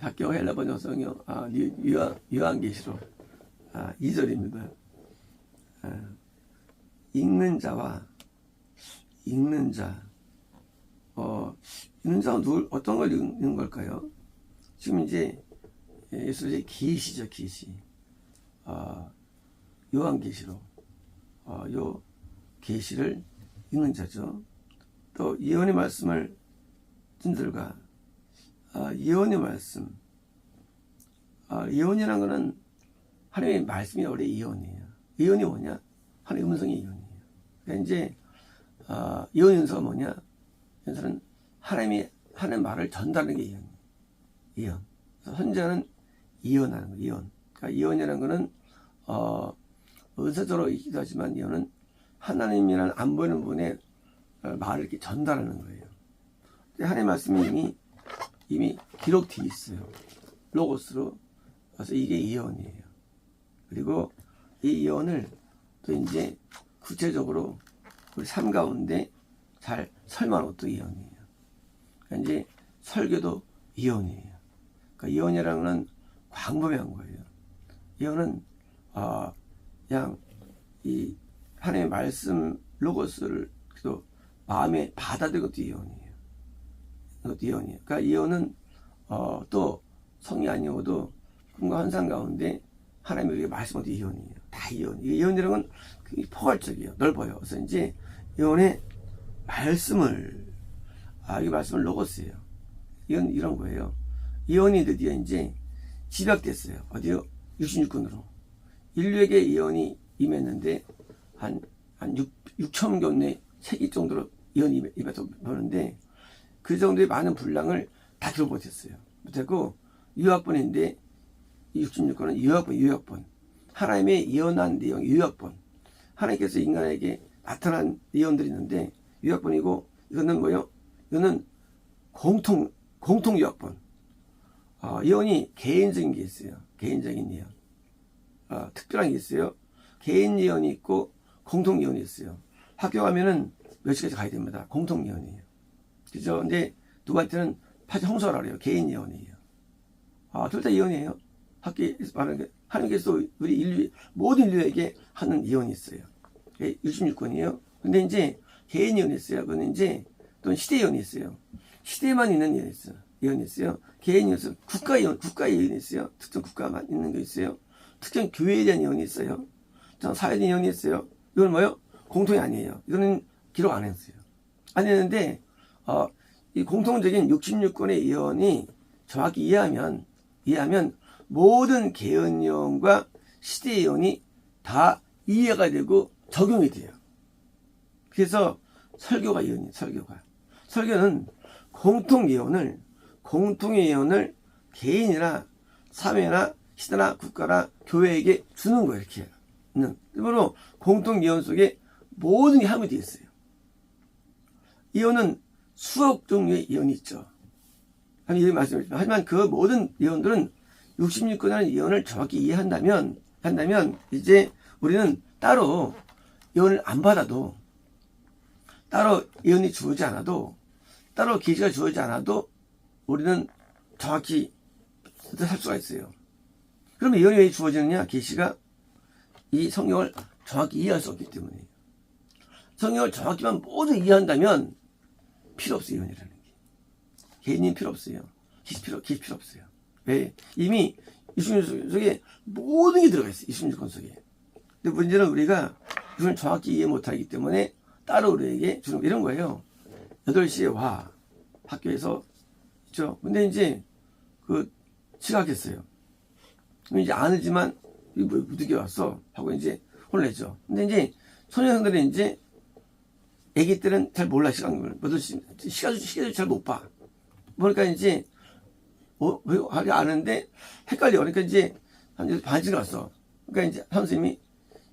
학교 헬라 번역 성경 아, 유- 요한, 요한계시록 아, 2절입니다. 아, 읽는 자와 읽는 자 어, 읽는 자가 누굴 어떤 걸 읽는 걸까요? 지금 이제 예수의 계시죠 계시 어, 요한계시록 어, 요 계시를 읽는 자죠. 또 예언의 말씀을 찐들과 아, 예언의 말씀 아, 예언이라는 것은 하나님의 말씀이 원래 예언이에요. 예언이 뭐냐? 하나님의 음성이 예언이에요. 그러니까 이제 아, 예언 연서가 뭐냐? 연서는 하나님이 하는 말을 전달하는 게. 예언. 그래서 선자는 예언하는 거 예언. 그러니까 예언이라는 것은 어, 은사적으로 있기도 하지만 예언은 하나님이라는 안 보이는 분의 어, 말을 이렇게 전달하는 거예요. 하나님의 말씀이 이미 이미 기록되어 있어요. 로고스로. 그래서 이게 예언이에요. 그리고 이 예언을 또 이제 구체적으로 우리 삶 가운데 잘 설명하는 것도 예언이에요. 그러니까 이제 설교도 예언이에요. 그러니까 예언이라는 건 광범위한 거예요. 예언은 아 그냥 이 하나님의 말씀 로고스를 또 마음에 받아들인 것도 예언이에요. 그것도 예언이에요. 그러니까 예언은 어, 또 성이 아니어도 꿈과 환상 가운데 하나님이 우리에게 말씀한 예언이에요. 다 예언. 이게 예언이라는 건 굉장히 포괄적이에요. 넓어요. 그래서 이제 예언의 말씀을 아, 이 말씀을 로고스예요. 이건 이런 거예요. 예언이 드디어 이제 집약됐어요. 어디요? 66권으로. 인류에게 예언이 임했는데 한, 한 6, 6천 권의 세기 정도로 예언이 임해서 보는데 그 정도의 많은 분량을 다 기록 못했어요. 못했고 유학본인데 66권은 유학본, 유학본. 하나님의 예언한 내용, 유학본. 하나님께서 인간에게 나타난 예언들이 있는데 유학본이고 이거는 뭐요? 이거는 공통 공통 유학본. 어, 예언이 개인적인 게 있어요. 개인적인 예언. 어, 특별한 게 있어요. 개인 예언이 있고 공통 예언이 있어요. 학교 가면은 몇 시까지 가야 됩니다. 공통 예언이에요. 그죠? 근데 누구한테는 파지 홍서라 그래요. 개인 예언이에요. 아, 둘 다 예언이에요. 학교에서 말하는 게 하나님께서 우리 인류 모든 인류에게 하는 예언이 있어요. 66권이에요. 근데 이제 개인 예언이 있어요. 그건 이제 또 시대 예언이 있어요. 시대만 있는 예언이 있어요. 예언이 있어요. 개인 예언이 있어요. 국가 예언, 국가 예언이 있어요. 특정 국가만 있는 게 있어요. 특정 교회에 대한 예언이 있어요. 전 사회에 대한 예언이 있어요. 이건 뭐요? 공통이 아니에요. 이거는 기록 안 했어요. 안 했는데 어, 이 공통적인 66권의 예언이 정확히 이해하면 이해하면 모든 개헌 예언과 시대 예언이 다 이해가 되고 적용이 돼요. 그래서 설교가 예언이에요. 설교가 설교는 공통 예언을 공통의 예언을 개인이나 사회나 시대나 국가나 교회에게 주는 거예요. 이렇게 는 그러므로 공통 예언 속에 모든 게 함유되어 있어요. 예언은 수억 종류의 예언이 있죠. 하나님 말씀하셨지만 하지만 그 모든 예언들은 66권이라는 예언을 정확히 이해한다면 한다면 이제 우리는 따로 예언을 안 받아도 따로 예언이 주어지지 않아도 따로 계시가 주어지지 않아도 우리는 정확히 살 수가 있어요. 그러면 예언이 왜 주어지느냐? 계시가 이 성경을 정확히 이해할 수 없기 때문이에요. 성경을 정확히만 모두 이해한다면 필요 없어요, 예언이라는 게. 개인이 필요 없어요. 계시 필요, 계시 필요 없어요. 왜? 이미 26권 속에 모든 게 들어가 있어요. 26권 속에. 근데 문제는 우리가 이걸 정확히 이해 못하기 때문에 따로 우리에게 주는 거 이런 거예요. 8시에 와. 학교에서. 있죠. 근데 이제 그 지각했어요. 그럼 이제 이거 뭐 늦게 왔어 하고 이제 혼내죠. 근데 이제 소녀생들은 이제 아기 때는 잘 몰라 시간을 몇 시, 시간 시간을 잘 못 봐. 그러니까 이제 어, 왜 하지 않은데 헷갈려. 그러니까 이제 한 반 지났어. 그러니까 이제 선생님이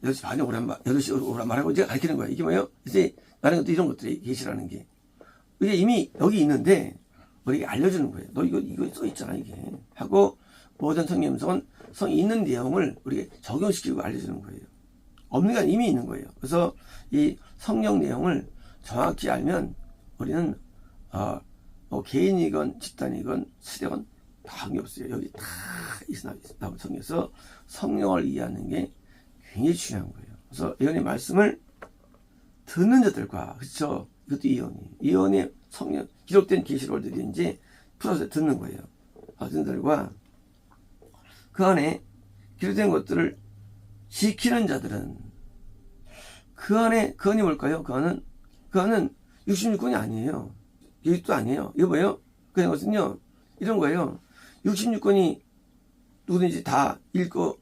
8시 반에 오란 말, 8시 오란 말하고 이제 가르치는 거야. 이게 뭐예요? 이제 나는 것도 이런 것들이 계시라는 게. 이게 이미 여기 있는데 우리에게 알려주는 거예요. 너 이거, 이거 써 있잖아, 이게. 하고 모든 성경성은 성 있는 내용을 우리에게 적용시키고 알려주는 거예요. 게 이미 있는 거예요. 그래서 이 성경 내용을 정확히 알면 우리는 어, 뭐 개인이건 집단이건 시대건 당이 없어요. 여기 다 나온 성경에서 성령을 이해하는 게 굉장히 중요한 거예요. 그래서 예언의 말씀을 듣는 자들과 그렇죠. 이것도 예언이 예언의 성령 기록된 계시록들이 이제 풀어서 듣는 거예요. 듣는 자들과 그 안에 기록된 것들을 지키는 자들은 그 안에 그 안이 뭘까요? 그 안은 그 안은 66권이 아니에요. 이것도 아니에요. 뭐예요? 그런 것은요. 이런 거예요. 66권이 누구든지 다 읽고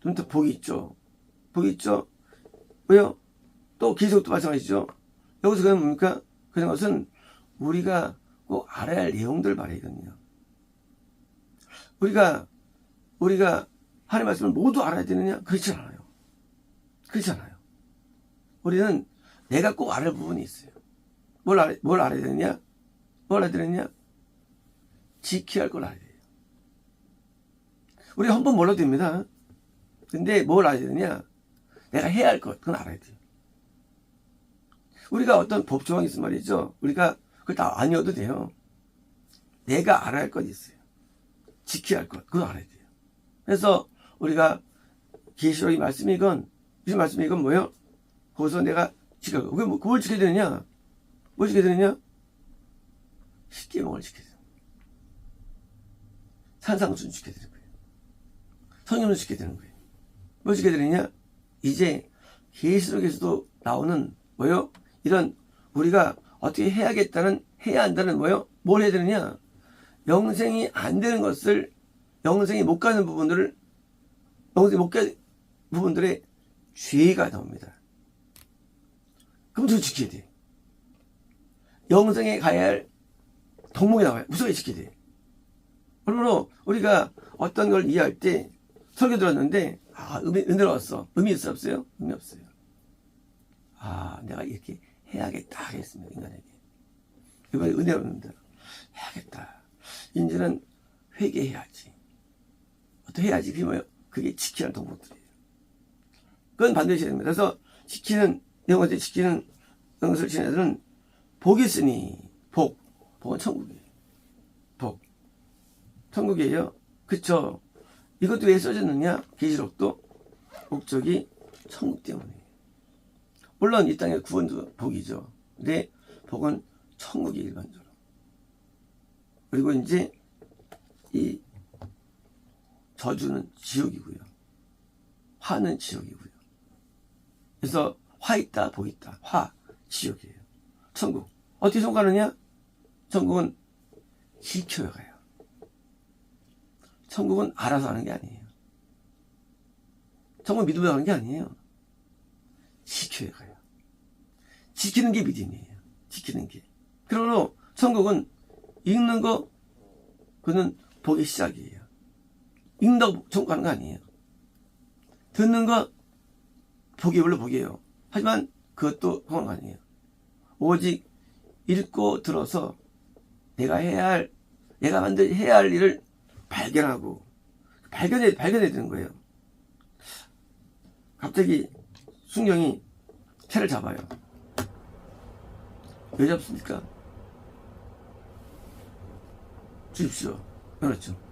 좀 더 복이 있죠. 복이 있죠. 왜요? 또 기적도 마찬가지죠. 여기서 그냥 뭡니까? 그런 것은 우리가 꼭 알아야 할 내용들 말이거든요. 우리가 우리가 하나님 말씀을 모두 알아야 되느냐? 그렇지 않아요. 그렇지 않아요. 우리는 내가 꼭할 부분이 있어요. 뭘, 알아, 뭘 알아야 되느냐? 뭘 알아야 되느냐? 지켜야 할 걸 알아야 돼요. 우리가 한번 몰라도 됩니다. 근데 뭘 알아야 되느냐? 내가 해야 할 것, 그건 알아야 돼요. 우리가 어떤 법 조항이 있으면 말이죠. 우리가 그걸 다 아니어도 돼요. 내가 알아야 할 것이 있어요. 지켜야 할 것, 그거 알아야 돼요. 그래서 우리가 계시록의 말씀이건 무슨 말씀이건 뭐예요? 거기서 내가 지켜 그게 뭐 그걸 지켜야 되느냐? 뭘 지켜야 되느냐? 십계명을 지켜야 돼요. 산상순 지켜야 되는 거예요. 성경을 지켜야 되는 거예요. 뭘 지켜야 되느냐? 이제 계시록에서도 나오는 뭐요? 이런 우리가 어떻게 해야겠다는 해야 한다는 뭐요? 뭘 해야 되느냐? 영생이 안 되는 것을 영생이 못 가는 부분들을 못 가는 부분들의 죄가 나옵니다. 그럼 저 지켜야 돼. 영생에 가야 할 덕목이 나와요. 무조건 지켜야 돼. 그러므로 우리가 어떤 걸 이해할 때 설교 들었는데 아 의미 은혜로 왔어. 의미 있어 없어요? 의미 없어요. 아 내가 이렇게 해야겠다 하겠습니다 인간에게. 이번에 은혜로입니다. 해야겠다. 이제는 회개해야지. 어떻게 해야지? 그게 뭐예요? 그게 지키는 덕목들이에요. 그건 반드시 됩니다. 그래서 지키는 영어들 지키는 영것을 지키는 애들은 복이 있으니 복. 복은 천국이에요. 복. 천국이에요. 그쵸? 이것도 왜 써졌느냐? 계시록도 목적이 천국 때문이에요. 물론 이 땅의 구원도 복이죠. 근데 복은 천국이 일반적으로. 그리고 이제 이 저주는 지옥이고요. 화는 지옥이고요. 그래서 화 있다, 복 있다. 화, 지옥이에요. 천국. 어떻게 성가느냐? 천국은 지켜야 가요. 천국은 알아서 하는 게 아니에요. 천국 믿으며 가는 게 아니에요. 지켜야 가요. 지키는 게 믿음이에요. 지키는 게. 그러므로 천국은 읽는 거, 그는 복의 시작이에요. 읽는다고 천국 가는 거 아니에요. 듣는 거, 복이 원래 복이에요. 하지만 그것도 성공 아니에요. 오직 읽고 들어서 내가 해야 할, 내가 만들 해야 할 일을 발견하고, 발견해, 발견해야 되는 거예요. 갑자기 순경이 채를 잡아요. 왜 잡습니까? 주십시오. 그렇죠.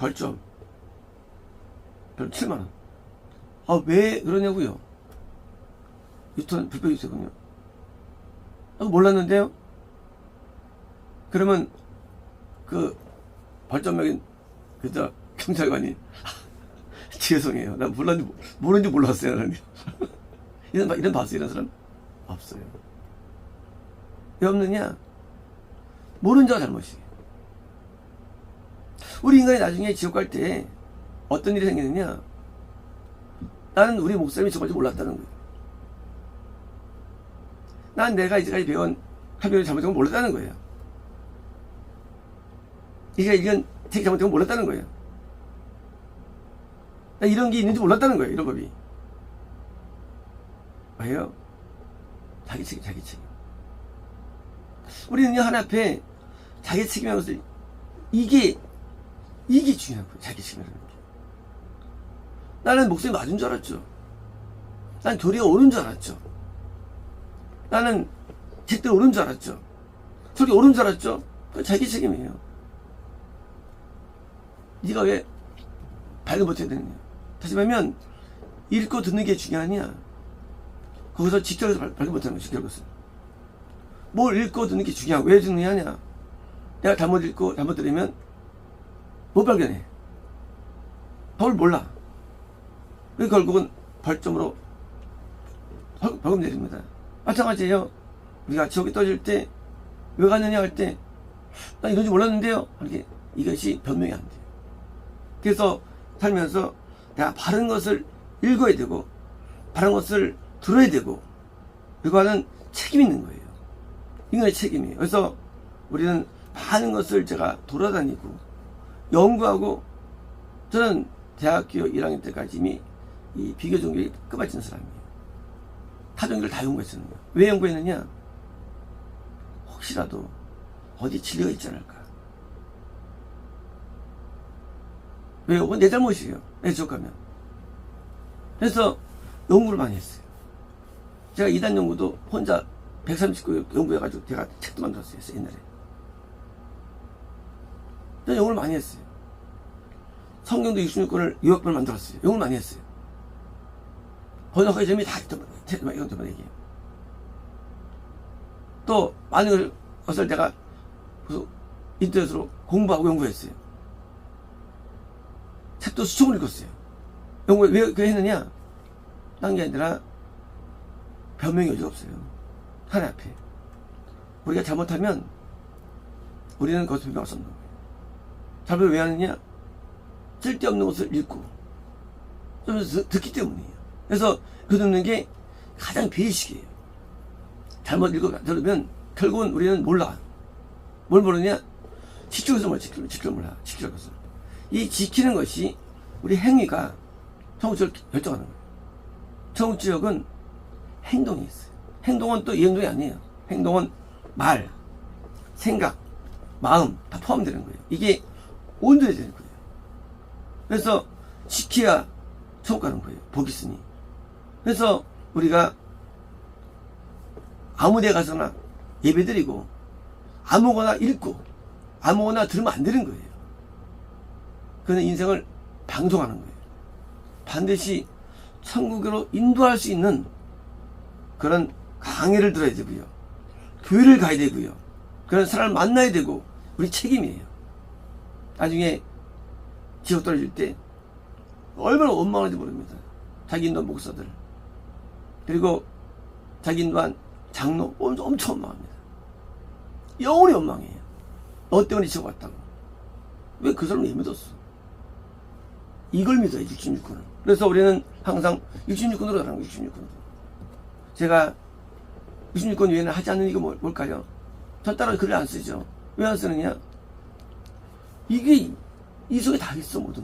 벌점. 별 7만원. 아, 왜 그러냐고요? 유턴 불법 유세군요. 아, 몰랐는데요? 그러면 그 벌점명인 그저 경찰관이 죄송해요. 난 몰랐는지 모르는지 몰랐어요. 나는. 이런 이런 봤어요. 이런 사람 없어요. 왜 없느냐? 모르는 자가 잘못이에요. 우리 인간이 나중에 지옥 갈 때 어떤 일이 생기느냐? 나는 우리 목사님이 저걸 몰랐다는 거예요. 난 내가 이제까지 배운 하비를 잘못한 걸 몰랐다는 거예요. 이게 이건 되게 잘못한 걸 몰랐다는 거예요. 나 이런 게 있는지 몰랐다는 거예요. 이런 법이. 왜요? 자기 책임, 자기 책임. 우리는 하나 앞에 자기 책임하면서 이게 이게 중요한 거예요. 자기 책임이라는 게. 나는 목소리 맞은 줄 알았죠. 난 교리가 옳은 줄 알았죠. 나는 제대로 옳은 줄 알았죠. 소리 옳은 줄 알았죠. 그 자기 책임이에요. 네가 왜 발견 못해야 되느냐. 다시 말하면 읽고 듣는 게 중요하냐. 거기서 직결해서 발- 발견 못하는 거지 결국은. 뭘 읽고 듣는 게 중요하고 왜 중요하냐. 내가 잘못 읽고 잘못 들으면 못 발견해. 법을 몰라. 그 결국은 벌점으로 벌- 벌금 내립니다. 마찬가지예요. 우리가 지옥에 떠질 때 왜 갔느냐 할 때 나 이런지 몰랐는데요. 이렇게 이것이 변명이 안 돼요. 그래서 살면서 내가 바른 것을 읽어야 되고 바른 것을 들어야 되고 그거는 책임 있는 거예요. 인간의 책임이에요. 그래서 우리는 많은 것을 제가 돌아다니고 연구하고 저는 대학교 1학년 때까지 이미 이 비교 종교에 끝마친 사람이에요. 타 종교를 다 연구했었는데 왜 연구했느냐? 혹시라도 어디 진리가 있지 않을까? 왜요? 내 잘못이에요. 내 지옥가면. 그래서 연구를 많이 했어요. 제가 이단 연구도 혼자 139 연구해가지고 제가 책도 만들었어요. 옛날에. 연구를 많이 했어요. 성경도 66권을 유학본을 만들었어요. 연구를 많이 했어요. 번역하기 전에 다. 이건 좀 얘기해요. 또 많은 것을 내가 그 인터넷으로 공부하고 연구했어요. 책도 수천을 읽었어요. 연구 왜그 했느냐? 딴 게 아니라 변명이 어디 없어요. 하나 앞에. 우리가 잘못하면 우리는 그것을 변명할 수 없는 거예요. 잘못 왜 하느냐? 쓸데없는 것을 읽고 듣기 때문이에요. 그래서 그 듣는 게 가장 베이식이에요. 잘못 읽어 들으면 결국은 우리는 몰라. 뭘 모르냐? 지키고서 뭘 지키는 지키는 몰라. 것을. 이 지키는 것이 우리 행위가 청구지를 결정하는 거예요. 청구지역은 행동이 있어요. 행동은 또 이 행동이 아니에요. 행동은 말, 생각, 마음 다 포함되는 거예요. 이게 온전해야 되는 거예요. 그래서 지켜야 천국 가는 거예요. 복 있으니. 그래서 우리가 아무 데 가서나 예배 드리고 아무거나 읽고 아무거나 들으면 안 되는 거예요. 그는 인생을 방송하는 거예요. 반드시 천국으로 인도할 수 있는 그런 강의를 들어야 되고요. 교회를 가야 되고요. 그런 사람을 만나야 되고 우리 책임이에요. 나중에 지옥 떨어질 때 얼마나 원망하는지 모릅니다. 자기 인도한 목사들 그리고 자기 인도한 장로 엄청, 원망합니다. 영원히 원망해요. 너 때문에 지옥 왔다고. 왜 그 사람을 왜 믿었어? 이걸 믿어요, 66권을. 그래서 우리는 항상 66권으로 가는 거예요, 66권으로. 제가 66권 외에는 하지 않는 이거 뭐- 뭘까요? 전 따라 글을 안 쓰죠. 왜 안 쓰느냐? 이게 이 속에 다 있어, 모든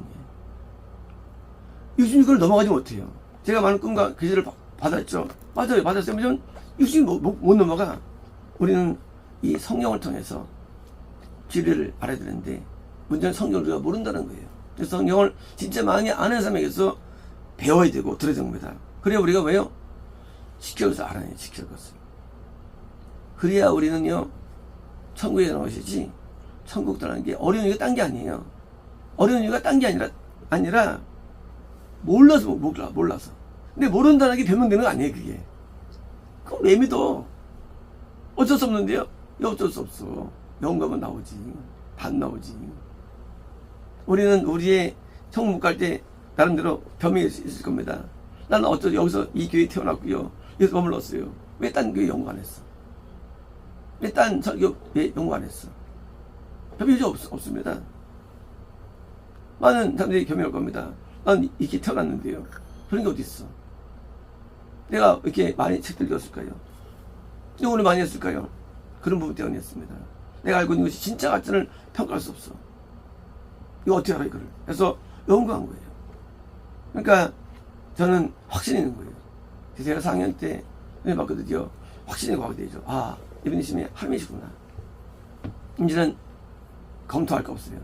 게. 66권을 넘어가지 못해요. 제가 많은 꿈과 받- 받았죠. 맞아요. 하면 66 못, 못, 못 넘어가. 우리는 이 성경을 통해서 진리를 알아야 되는데, 문제는 성경을 우리가 모른다는 거예요. 그래서 성경을 진짜 많이 아는 사람에게서 배워야 되고 들어야 되는 겁니다. 그래야 우리가 왜요? 지켜서 알아야 것을. 그래야 우리는요, 천국에 것이지, 천국 떠나는 게 어려운 이유가 딴 게 아니에요. 어려운 이유가 딴 게 아니라, 아니라, 몰라서 못- 몰라, 몰라서. 근데 모른다는 게 변명되는 거 아니에요, 그게. 그럼 왜 믿어? 어쩔 수 없는데요? 어쩔 수 없어. 영감은 나오지. 반 나오지. 우리는 우리의 천국 못갈때 나름대로 변명이 있을 겁니다. 나는 어쩌 여기서 이 교회에 태어났고요. 여기서 머물렀어요. 왜 딴 교회 연구 안 했어? 왜 딴 설교 왜 연구 안 했어? 없, 없습니다. 많은 사람들이 변명할 겁니다. 난 이렇게 태어났는데요. 그런 게 어디 있어? 내가 이렇게 많이 책들 읽었을까요? 연구를 많이 했을까요? 그런 부분 때문이었습니다. 내가 알고 있는 것이 진짜 가짜를 평가할 수 없어. 이거 어떻게 알아, 이거를? 그래서 연구한 거예요. 그러니까 저는 확신이 있는 거예요. 제가 4학년 때 은혜 받거든요. 확신이 가게 되죠. 아, 이분이심이 하나님이시구나. 이제는 검토할 거 없어요.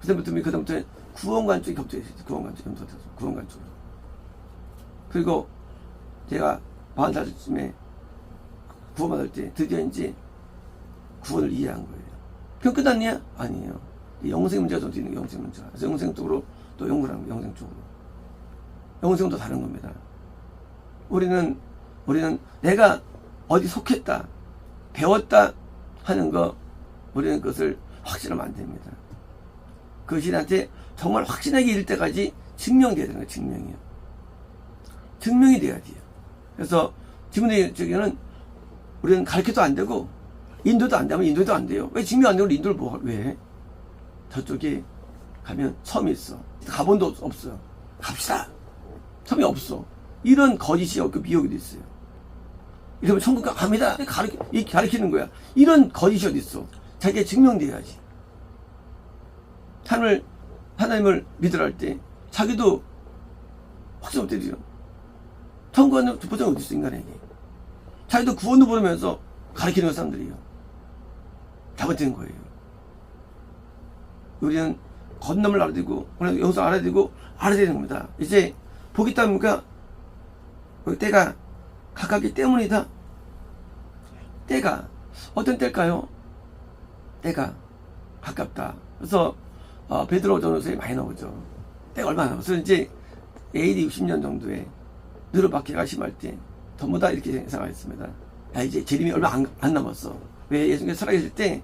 그때부터, 그다음부터 구원관 쪽이 검토했어요. 구원관 쪽 검토해서 구원관 쪽으로. 그리고 제가 45살쯤에 구원받을 때 드디어 이제 구원을 이해한 거예요. 그럼 끝났냐? 아니에요. 이 영생 문제가 좀 있는 게 영생 문제가. 그래서 영생 쪽으로 또 연구를 합니다. 영생 쪽으로. 영생도 다른 겁니다. 우리는 우리는 내가 어디 속했다, 배웠다 하는 거 우리는 그것을 확신하면 안 됩니다. 그것이 나한테 정말 확신하게 이를 때까지 증명돼야 되는 거예요. 증명이요. 증명이 돼야 돼요. 그래서 지금의 저기는 우리는 가르쳐도 안 되고 인도도 안 되면 인도도 안 돼요. 왜 증명 안 되고 인도를 뭐 왜? 저쪽에 가면 섬이 있어. 가본 도 없어요. 갑시다. 섬이 없어. 이런 거짓이 없고 비호기도 있어요. 이러면 천국 갑니다. 가르치, 이 가르치는 거야. 이런 거짓이 어디 있어? 자기가 증명돼야지. 하나님을, 하나님을 믿으라 할 때, 자기도 확신 못 때리죠. 천국하는 보장 어디 있어, 인간에게. 자기도 구원도 모르면서 가르치는 사람들이에요. 잘못된 거예요. 우리는 건너물 알아야 되고, 우리는 영성 알아야 되고, 알아야 되는 겁니다. 이제, 보기 그 때가 가깝기 때문이다. 때가, 어떤 때일까요? 때가 가깝다. 그래서, 어, 베드로 전후서에 많이 나오죠. 때가 얼마나 남았어. 이제, AD 60년 정도에, 느르바퀴가 심할 때, 전부 다 이렇게 생각했습니다. 야, 이제 재림이 얼마 안, 안 남았어. 왜 예수님께서 살아계실 때,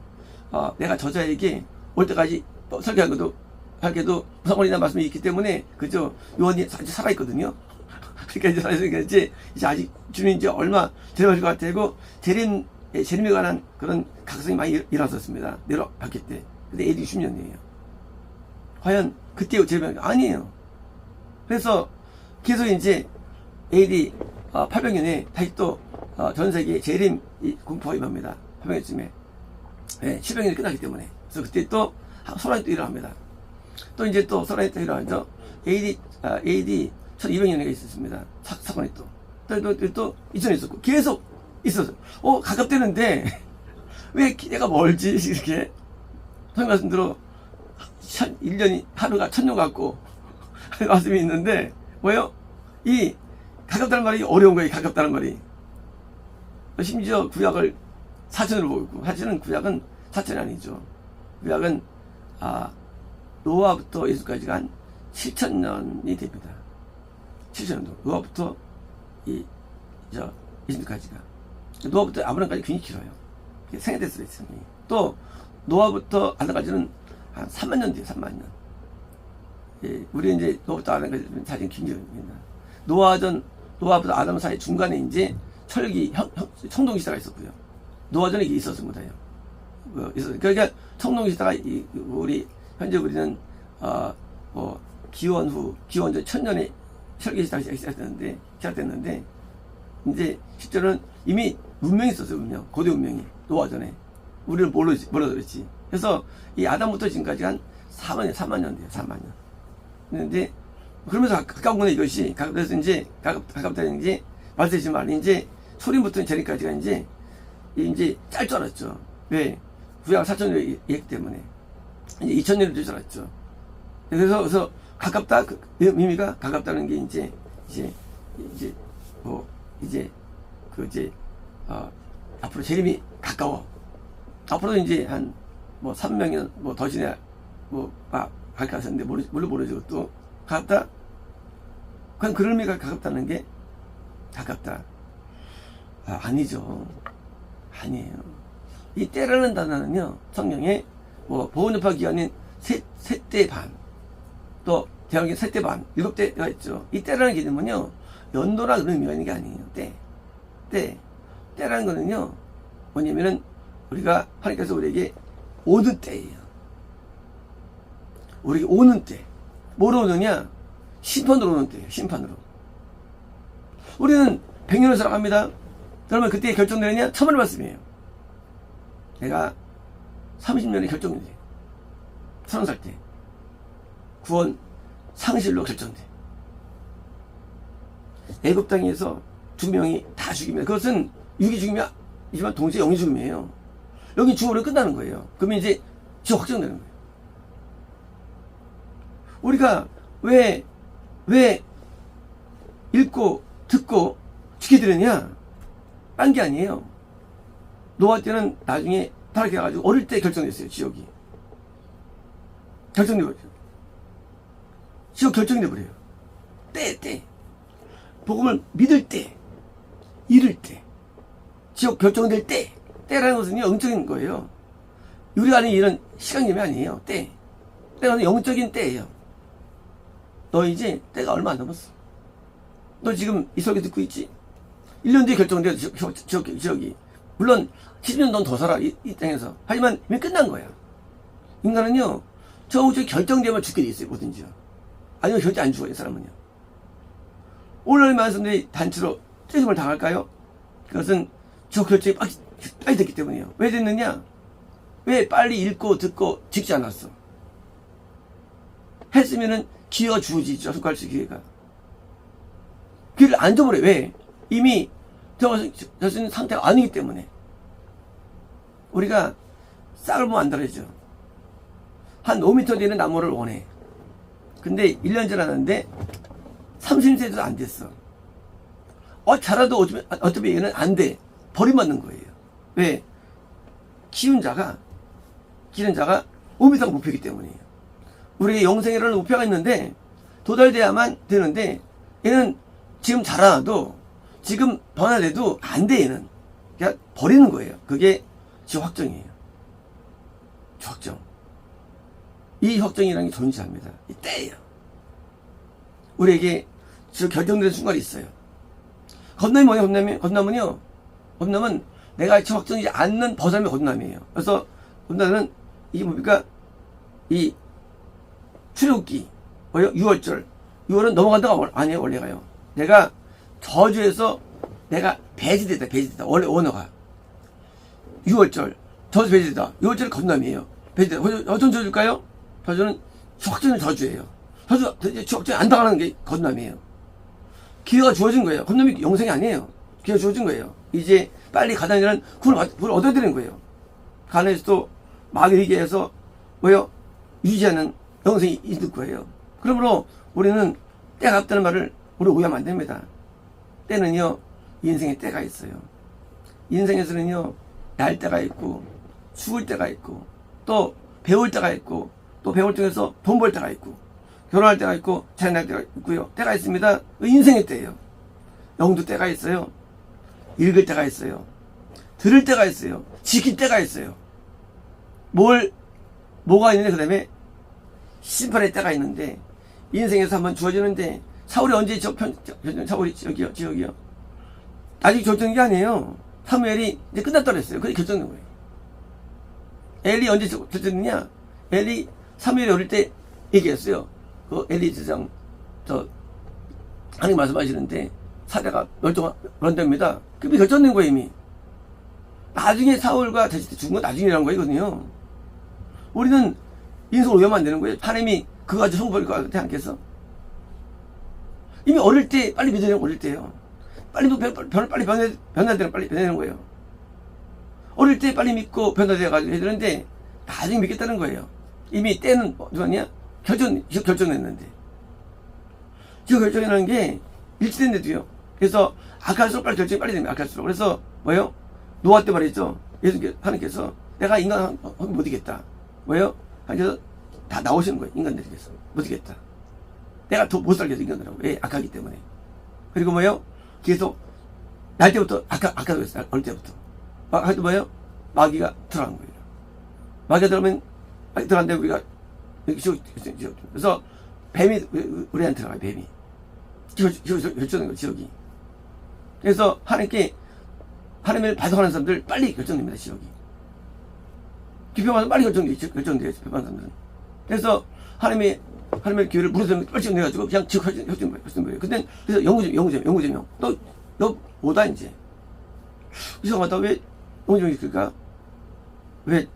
어, 내가 저자에게 올 때까지 또 설교하고도, 할게도 무상원이나 말씀이 있기 때문에, 그죠? 요한이 아직 살아있거든요. 그러니까 이제 살아있으니까 이제, 이제 아직 주님 이제 얼마 재림하실 것 같고, 재림, 예, 재림에 관한 그런 각성이 많이 일- 일어났었습니다. 내려봤기 때. 근데 AD 60년이에요. 과연 그때 재림이 아니에요. 그래서 계속 이제 AD 800년에 다시 또 어, 전 세계 재림 이 공포가 임합니다. 800년쯤에. 네, 700년이 끝나기 때문에. 그래서 그때 또 소란이 또 일어납니다. 또 이제 또 소란이 또 일어나죠. AD, 아, AD 1200년에 있었습니다. 사, 사건이 또. 또, 또, 또, 또 이전에 있었고. 계속 있었어요. 어, 가깝대는데, 왜 기대가 멀지? 이렇게. 성경 말씀대로, 천, 1년이, 하루가 천년 같고, 하는 말씀이 있는데, 뭐예요? 이, 가깝다는 말이 어려운 거예요, 가깝다는 말이. 심지어 구약을 사천으로 보고 있고, 사천은 구약은 사천이 아니죠. 구약은, 아, 노아부터 예수까지가 한 7천년이 됩니다. 7천년도. 노아부터 이, 저, 예수까지가. 노아부터 아브람까지 굉장히 길어요. 생애대수도 있으니. 또, 노아부터 아담까지는 한 3만 년 돼요, 3만 년. 예, 우리 이제 노아부터 아담까지 사실 긴장입니다. 노아전, 노아부터 아담 사이 중간에 이제 철기, 형, 형, 청동 시대가 있었고요. 노아 전에 이게 있었습니다. 그, 있었어요. 그러니까 청동 시대가 이, 우리, 현재 우리는, 어, 뭐, 기원 후, 기원 전 천년에 철기 시대가 시작됐는데, 시작됐는데, 이제 실제로는 이미 문명이 있었어요, 문명. 고대 문명이. 노아 전에. 우리를 모르지, 몰라들었지. 그래서 이 아담부터 지금까지 한 4만 년, 3만 년 돼요, 3만 년. 근데 그러면서 가- 가까운 거네 이것이. 가- 그래서 이제 가깝, 가깝다는 게 말씀이지만 이제 소림부터 재림까지가 이제 이제 짤 줄 알았죠. 왜? 구약 4천년이 있기 때문에. 이제 2천 년이 될줄 알았죠. 그래서, 그래서 가깝다, 그 의미가 가깝다는 게 이제, 이제, 이제, 뭐, 이제, 그 이제, 어, 앞으로 재림이 가까워. 앞으로도 이제 한, 뭐, 3명이나 뭐, 더 지내, 뭐, 아, 갈까 하셨는데, 모르, 물론 모르죠. 또, 가깝다? 그냥 그런 의미가 가깝다는 게, 가깝다. 아, 아니죠. 아니에요. 이 때라는 단어는요, 성경에, 뭐, 보호연파 기간인 세, 세대 반, 또, 대학의 세대 반, 일곱 대가 있죠. 이 때라는 개념은요, 연도나 그런 의미가 있는 게 아니에요. 때. 때. 때라는 거는요, 뭐냐면은, 우리가, 하나님께서 우리에게 오는 때예요. 우리에게 오는 때. 뭐로 오느냐? 심판으로 오는 때예요. 심판으로. 우리는 100년을 살아갑니다. 그러면 그때 결정되느냐? 천만의 말씀이에요. 내가 30년에 결정돼. 서른 살 때. 구원 상실로 결정돼. 애굽 땅에서 두 명이 다 죽이면 그것은 육이 죽이면 동시에 영이 죽음이에요. 여기 죽음으로 끝나는 거예요. 그러면 이제 지 확정되는 거예요. 우리가 왜, 왜 읽고 듣고 되느냐? 딴 게 아니에요. 노아 때는 나중에 타락해가지고 어릴 때 결정됐어요, 지역이. 결정돼 버려요. 지옥 결정돼 버려요. 때, 때. 복음을 믿을 때, 잃을 때, 지옥 결정될 때, 때라는 것은요, 영적인 거예요. 우리가 아는 이런 시간념이 아니에요. 때. 때는 영적인 때예요. 너 이제 때가 얼마 안 남았어. 너 지금 이 설교 듣고 있지? 1년 뒤에 결정돼, 지역, 지역, 지역, 지역이. 물론, 70년 넌 더 살아, 이, 이 땅에서. 하지만 이미 끝난 거야. 인간은요, 저, 저 결정되면 죽게 돼 있어요, 뭐든지요. 아니면 절대 안 죽어요, 이 사람은요. 오늘 말씀들이 단체로 떼심을 당할까요? 그것은 저 결정이 빨리, 빨리 됐기 때문이에요. 왜 됐느냐? 왜 빨리 읽고 듣고 직지 않았어? 했으면은 기회가 주어지죠, 손가락질 기회가. 기회를 안 줘버려. 왜? 이미 들어가서 상태가 아니기 때문에. 우리가 싹을 보면 안 달아져. 한 5m 되는 나무를 원해. 근데 1년 지났는데 30세도 안 됐어. 어, 자라도 어차피, 어차피 얘는 안 돼. 버림받는 거예요. 왜? 키운 자가, 기른 자가 5m 목표이기 때문이에요. 우리에게 영생이라는 목표가 있는데, 도달돼야만 되는데, 얘는 지금 자라도, 지금 변화돼도 안 돼, 얘는. 그냥 버리는 거예요. 그게 지 확정이에요. 지 확정. 이 확정이라는 게 존재합니다. 이 때예요. 우리에게 저 결정되는 순간이 있어요. 건남이 뭐냐, 건남이? 건남은요, 건남은 내가 저 확정이지 않는 벗어남이 건남이에요. 그래서 건남은 이게 뭡니까? 이 출애굽기, 뭐요? 6월절. 6월은 넘어간다가 원- 아니에요, 원래가요. 내가 저주에서 내가 배제됐다, 배제됐다. 원래 원어가. 6월절. 저주 배제됐다. 6월절이 건남이에요. 배제됐다. 어떤 저주일까요? 저주는 확정의 저주예요. 저주, 확정이 안 당하는 게 건남이에요. 기회가 주어진 거예요. 건남이 영생이 아니에요. 기회가 주어진 거예요. 이제 빨리 구를, 받- 구를 얻어야 되는 거예요. 가나에서도 마귀에게 해서 뭐요? 유지하는 영생이 있을 거예요. 그러므로 우리는 때가 없다는 말을 우리 오해하면 안 됩니다. 때는요, 인생에 때가 있어요. 인생에서는요, 날 때가 있고, 죽을 때가 있고, 또 배울 때가 있고, 또 배울 중에서 돈 벌 때가 있고, 결혼할 때가 있고, 자연할 때가 있고요. 때가 있습니다. 그 인생의 때예요. 영도 때가 있어요. 읽을 때가 있어요. 들을 때가 있어요. 지킬 때가 있어요. 뭘, 뭐가 있는데, 그 다음에 심판의 때가 있는데, 인생에서 한번 주어지는데, 사울이 언제 저 편, 저, 저, 사울이 저기요, 지역이요. 아직 결정된 게 아니에요. 사무엘이 이제 끝났다 그랬어요. 그게 결정된 거예요. 엘리 언제 저- 결정됐냐? 엘리 사무엘이 어릴 때 얘기했어요. 그 엘리 제장, 저, 하나님 말씀하시는데, 사대가 멸종한답니다. 그게 결정된 거예요, 이미. 나중에 사울과 다시 죽은 건 나중이라는 거거든요. 우리는 인생을 오해하면 안 되는 거예요. 하나님이 그거 가지고 성벌 것 같아 않겠어? 이미 어릴 때, 빨리 믿어야 되는 어릴 때요. 빨리, 변, 변, 빨리 변해, 변해야 되는, 빨리 변해야 되는 거예요. 어릴 때 빨리 믿고 변화돼가지고 해야 되는데, 나중에 믿겠다는 거예요. 이미 때는, 뭐, 누가냐? 결정, 결정했는데. 지금 결정이라는 게 일치된데도요. 그래서 악할수록 빨리 결정이 빨리 됩니다. 악할수록. 그래서 뭐예요? 노아 때 말이죠. 예수 하나님께서 내가 인간 못 이겠다. 뭐예요? 하나님께서 다 나오시는 거예요. 인간들에게서. 못 이겠다. 내가 더못 해서 인간들하고. 왜? 악하기 때문에. 그리고 뭐예요? 계속 날 때부터 악하, 악하고 있어요. 어릴 때부터. 막, 하여튼 뭐예요? 마귀가 들어간 거예요. 마귀가 들어오면, 마귀 들어간데 우리가, 지옥, 지옥. 그래서 뱀이 우리- 우리한테 들어가요, 뱀이. 지옥, 지옥, 결정된 거예요, 지옥이. 그래서 하나님께, 하나님을 반성하는 사람들 빨리 결정됩니다, 지옥이. 기표하면 빨리 결정돼요, 결정돼요, 기표하는 사람들은. 그래서 하나님의, 하나님의 기회를 무릎에 빨리 정해가지고 그냥 지옥 거예요. 근데, 그래서 영구점, 영구점, 영구점형. 또, 너 뭐다, 이제. 이상하다, 왜 영구점이 있을까? 왜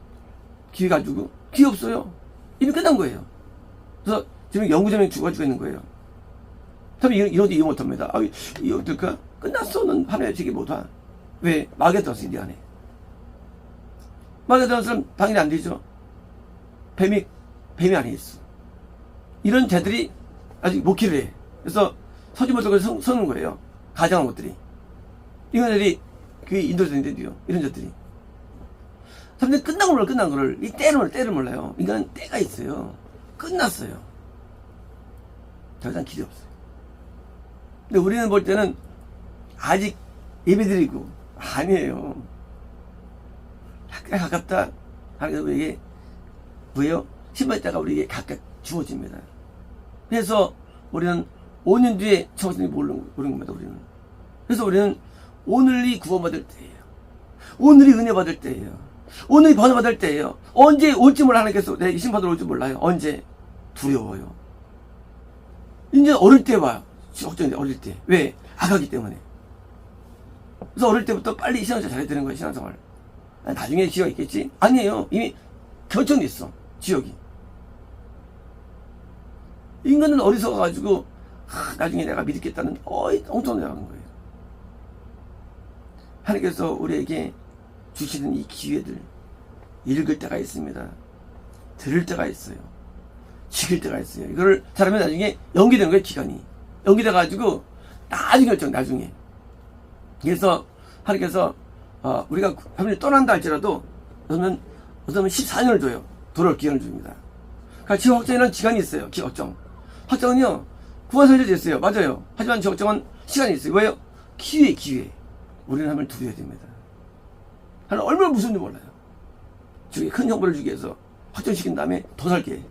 기회가 안 주고? 기회 없어요. 이미 끝난 거예요. 그래서 지금 영구점이 죽어지고 있는 거예요. 참 이런, 이런데 이해 못합니다. 아, 이 어떨까? 끝났어. 넌 하나에 저기 못 와. 왜? 들었어, 네 안에. 사람 당연히 안 되죠. 뱀이, 뱀이 안에 있어. 이런 자들이 아직 목회를 해. 그래서 서지 못하고 서, 서는 거예요. 가장한 것들이. 이런 애들이 그 인도자인데 도요. 이런 자들이. 사람들이 끝난 걸 몰라, 끝난 거를. 이 때를 몰라, 때를 몰라요. 인간은 때가 있어요. 끝났어요. 더 이상 길이 없어요. 근데 우리는 볼 때는 아직 예배드리고 아니에요. 학교에 가깝다. 하나님께서 우리에게 뭐예요? 신발 때가 우리에게 가까이 주어집니다. 그래서 우리는 5년 뒤에 정신이 모르는, 겁니다. 우리는. 그래서 우리는 오늘이 구원받을 때예요. 오늘이 은혜 받을 때예요. 오늘이 번호 받을 때예요. 언제 올지 몰라 하나님께서 내게 심판으로 올지 몰라요. 언제 두려워요. 이제 어릴 때 와요. 걱정이 돼, 어릴 때. 왜? 아가기 때문에. 그래서 어릴 때부터 빨리 신앙생활 잘해야 되는 거예요, 신앙생활. 아, 나중에 지옥 있겠지? 아니에요. 이미 결정돼 있어, 지옥이. 인간은 어리석어가지고, 하, 나중에 내가 믿겠다는, 어이, 엉뚱한 데 하는 거예요. 하나님께서 우리에게 주시는 이 기회들, 읽을 때가 있습니다. 들을 때가 있어요. 지킬 때가 있어요. 이거를 잘하면 나중에 연기되는 거예요, 기간이. 연기돼가지고, 나중에 결정, 나중에. 그래서, 하나님께서, 어, 우리가 하나님 떠난다 할지라도, 그러면, 어쩌면 14년을 줘요. 돌아올 기간을 줍니다. 그러니까 지금 확정이라는 기간이 있어요, 기 확정. 확정은요, 구원 설정돼 있어요. 맞아요. 하지만 저 확정은 시간이 있어요. 왜요? 기회, 기회. 우리는 하나님을 두려야 됩니다. 하나님 얼마나 무서운지 몰라요. 저기 큰 형벌을 주기 위해서 확정시킨 다음에 더 살게 해.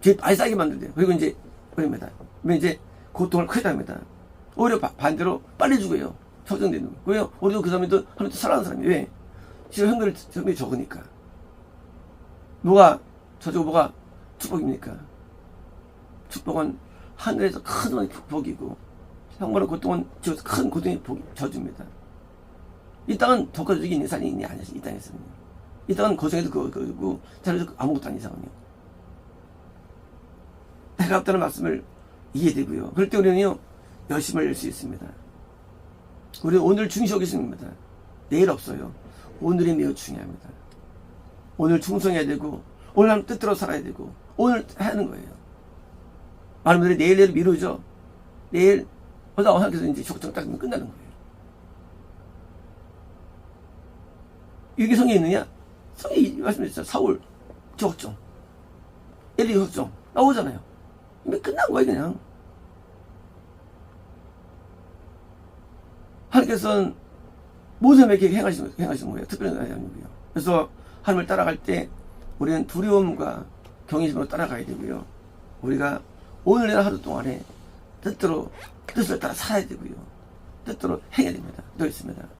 죄 많이 쌓이게 만든대요. 그리고 이제, 그럽니다. 그러면 이제 고통을 크게 합니다. 오히려 바- 반대로 빨리 죽어요. 확정되는 거. 왜요? 우리도 그 사람도 하나님도 사랑하는 사람이에요. 왜? 지금 형들, 형들이 적으니까. 뭐가, 저주고 뭐가 축복입니까? 축복은 하늘에서 큰 복이고, 형벌은 고통은 지어서 큰 고통의 복이 저주입니다. 이 땅은 독과적인 예산이 있냐, 아니냐, 이 땅에서는. 이 땅은 고생해도 그거, 그거고, 자료도 아무것도 아닌 이상은요. 해가 없다는 말씀을 이해되고요. 그럴 때 우리는요, 열심을 낼 수 있습니다. 우리 오늘 중시 여기십니다. 내일 없어요. 오늘이 매우 중요합니다. 오늘 충성해야 되고, 오늘 하는 뜻대로 살아야 되고, 오늘 하는 거예요. 많은 분들이 내일 내일 미루죠. 내일, 하다 하나님께서 이제 적정 딱 끝나는 거예요. 이게 성에 있느냐? 성에 말씀드렸죠. 사울, 적정, 엘리 적정 나오잖아요. 이미 끝난 거예요, 그냥. 하나님께서는 모든 이렇게 행하시는, 행하시는 거예요. 특별히 하나님이고요. 그래서 하나님을 따라갈 때 우리는 두려움과 경외심으로 따라가야 되고요. 우리가 오늘의 하루 동안에 뜻대로 뜻을 따라 살아야 되고요. 뜻대로 행해야 됩니다. 또 있습니다.